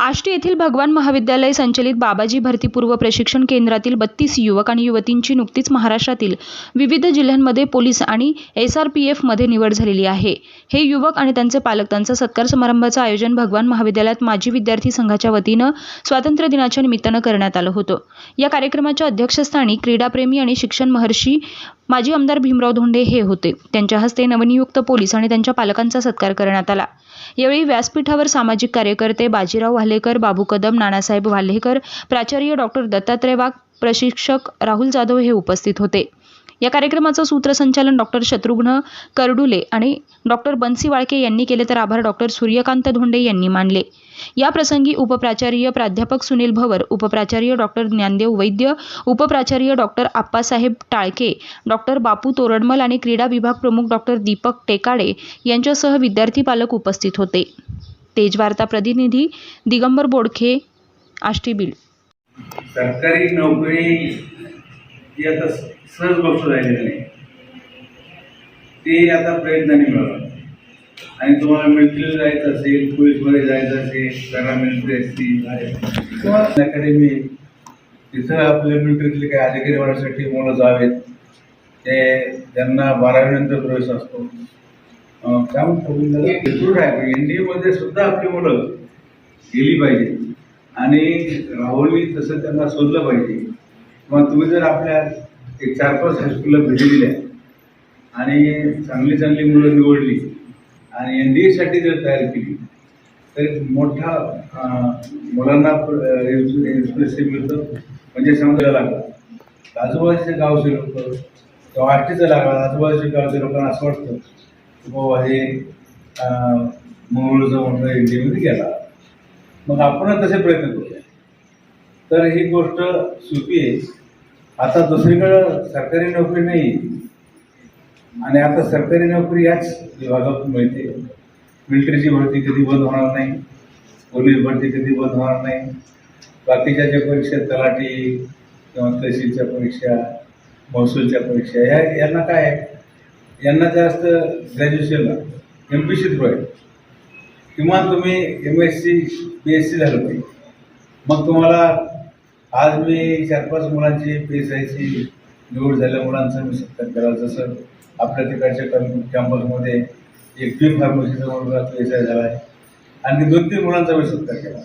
आष्टी येथील भगवान महाविद्यालय संचलित बाबाजी भरतीपूर्व प्रशिक्षण केंद्रातील बत्तीस युवक आणि युवतींची नुकतीच महाराष्ट्रातील विविध जिल्ह्यांमध्ये पोलीस आणि एस आर पी एफमध्ये निवड झालेली आहे. हे युवक आणि त्यांचे पालक त्यांचा सत्कार समारंभाचं आयोजन भगवान महाविद्यालयात माजी विद्यार्थी संघाच्या वतीनं स्वातंत्र्य दिनाच्या निमित्तानं करण्यात आलं होतं. या कार्यक्रमाच्या अध्यक्षस्थानी क्रीडाप्रेमी आणि शिक्षण महर्षी माजी आमदार भीमराव धोंडे हे होते. त्यांच्या हस्ते नवनियुक्त पोलीस आणि त्यांच्या पालकांचा सत्कार करण्यात आला. यावेळी व्यासपीठावर सामाजिक कार्यकर्ते बाजीराव वाल्हेकर बाबू कदम नानासाहेब वाल्हेकर प्राचार्य डॉक्टर दत्तात्रय वाघ प्रशिक्षक राहुल जाधव हे उपस्थित होते. या कार्यक्रमाचं सूत्रसंचालन डॉक्टर शत्रुघ्न करडुले आणि डॉक्टर बन्सी वाळके यांनी केले तर आभार डॉक्टर सूर्यकांत धोंडे यांनी मानले. या प्रसंगी उपप्राचार्य प्राध्यापक सुनील भवर उपप्राचार्य डॉक्टर ज्ञानदेव वैद्य उपप्राचार्य डॉक्टर आप्पासाहेब टाळके डॉक्टर बापू तोरडमल आणि क्रीडा विभाग प्रमुख डॉक्टर दीपक टेकाडे यांच्यासह विद्यार्थी पालक उपस्थित होते. तेजवार्ता प्रतिनिधी दिगंबर बोडखे आष्टी बीड. सरकारी नोकरी ही आता सहज गोष्ट झालेली नाही ती आता प्रयत्नाने मिळावं आणि तुम्हाला मिलिटरी जायचं असेल पोलीसमध्ये जायचं असेल पॅरामिलिटरी असतील किंवा अकॅडमी तिथं आपल्या मिलिटरीतले काही अधिकारी होण्यासाठी मुलं जावेत. ते त्यांना बारावीनंतर प्रवेश असतो. त्यामुळे एन डी एमध्ये सुद्धा आपली मुलं गेली पाहिजे. आणि राहुलनी तसं त्यांना शोधलं पाहिजे. किंवा तुम्ही जर आपल्या एक चार पाच हायस्कूलला भेटी दिल्या आणि चांगली चांगली मुलं निवडली आणि एन डी एसाठी जर तयार केली तर मोठा मुलांना इन्स्पिरेशन मिळतं. म्हणजे समजायला लागलं. आजूबाजूचे गावचे लोक किंवा आष्टीचं लागला आजूबाजूचे गावच्या लोकांना असं वाटतं की बाबा हे अं, मंगळूरचा मोठा एन डी एमध्ये गेला. मग आपण तसे प्रयत्न करूया. तर ही गोष्ट सोपी आहे. आता दुसरीकडं सरकारी नोकरी नाही. आणि आता सरकारी नोकरी याच विभागातून मिळते. मिलिटरीची भरती कधी बंद होणार नाही. पोलीस भरती कधी बंद होणार नाही. बाकीच्या ज्या परीक्षा तलाठी किंवा तहसीलच्या परीक्षा महसूलच्या परीक्षा ह्या यांना काय आहे? यांना जास्त ग्रॅज्युएशनला एम पी सी थ्रू किंवा किमान तुम्ही M S C B S C झालं पाहिजे. मग तुम्हाला आज मी चार पाच मुलांची पी एस आयची निवड झाल्या मुलांचा मी सत्कार केला जसं आपल्या तिकडच्या कॅम्प कॅम्पसमध्ये एक बी फार्मसीचा मुलगा पी एस आय झाला आहे. आणि दोन तीन मुलांचा मी सत्कार केला.